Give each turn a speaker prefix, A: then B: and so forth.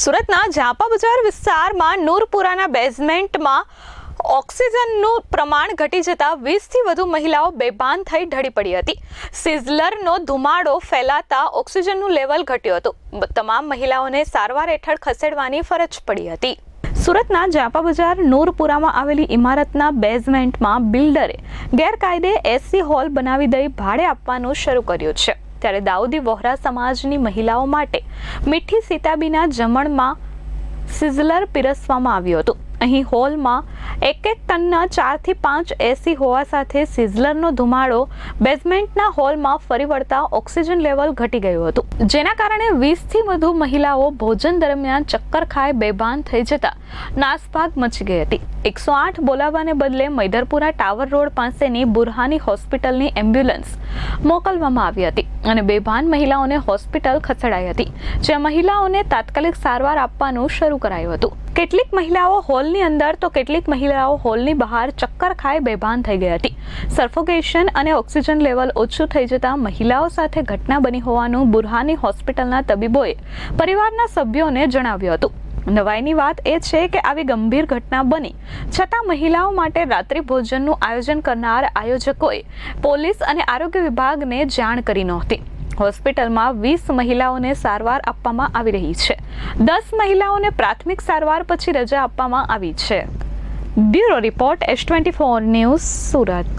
A: સુરતના ઝાપા બજાર વિસ્તારમાં નૂરપુરાના બેઝમેન્ટમાં ઓક્સિજનનું પ્રમાણ ઘટી જતા વીસથી વધુ મહિલાઓ બેભાન થઈ ઢળી પડી હતી. સિઝલરનો ધુમાડો ફેલાતા ઓક્સિજનનું લેવલ ઘટ્યું હતું. તમામ મહિલાઓને સારવાર હેઠળ ખસેડવાની ફરજ પડી હતી. સુરતના જાપા બજાર નૂરપુરામાં આવેલી ઇમારતના બેઝમેન્ટમાં બિલ્ડરે ગેરકાયદે એસી હોલ બનાવી દઈ ભાડે આપવાનું શરૂ કર્યું છે. ત્યારે દાઉદી વોહરા સમાજની મહિલાઓ માટે મીઠી સીતાબીના જમણમાં સિઝલર પીરસવામાં આવ્યું હતું. અહીં હોલમાં એક એક ટનના ચારથી પાંચ એસી હોવા સાથે સિઝલરનો ધુમાડો બેઝમેન્ટના હોલમાં ફરી વળતા ઓક્સિજન લેવલ ઘટી ગયું હતું. જેના કારણે વીસથી વધુ મહિલાઓ ભોજન દરમિયાન ચક્કર ખાઈ બેભાન થઈ જતા નાસભાગ મચી ગઈ હતી. એકસો આઠ બોલાવવાને બદલે મૈદરપુરા ટાવર રોડ પાસેની બુરહાની હોસ્પિટલની એમ્બ્યુલન્સ મોકલવામાં આવી હતી અને બેભાન મહિલાઓને હોસ્પિટલ ખસેડાઈ હતી, જ્યાં મહિલાઓને તાત્કાલિક સારવાર આપવાનું શરૂ કરાયું હતું. કેટલીક મહિલાઓ હોલની અંદર તો કેટલીક મહિલાઓ હોલની બહાર ચક્કર ખાઈ બેભાન થઈ ગઈ હતી. સર્ફોગેશન અને ઓક્સિજન લેવલ ઓછું થઈ જતાં મહિલાઓ સાથે ઘટના બની હોવાનું બુરહાની હોસ્પિટલના તબીબોએ પરિવારના સભ્યોને જણાવ્યું હતું. નવાઈની વાત એ છે કે આવી ગંભીર ઘટના બની. છતાં મહિલાઓ માટે રાત્રિ ભોજનનું આયોજન કરનાર આયોજકોએ પોલીસ અને આરોગ્ય વિભાગને જાણ કરી નહોતી. હોસ્પિટલમાં વીસ મહિલાઓને સારવાર આપવામાં આવી રહી છે. દસ મહિલાઓને પ્રાથમિક સારવાર પછી રજા આપવામાં આવી છે. Bureau report S twenty four news Surat.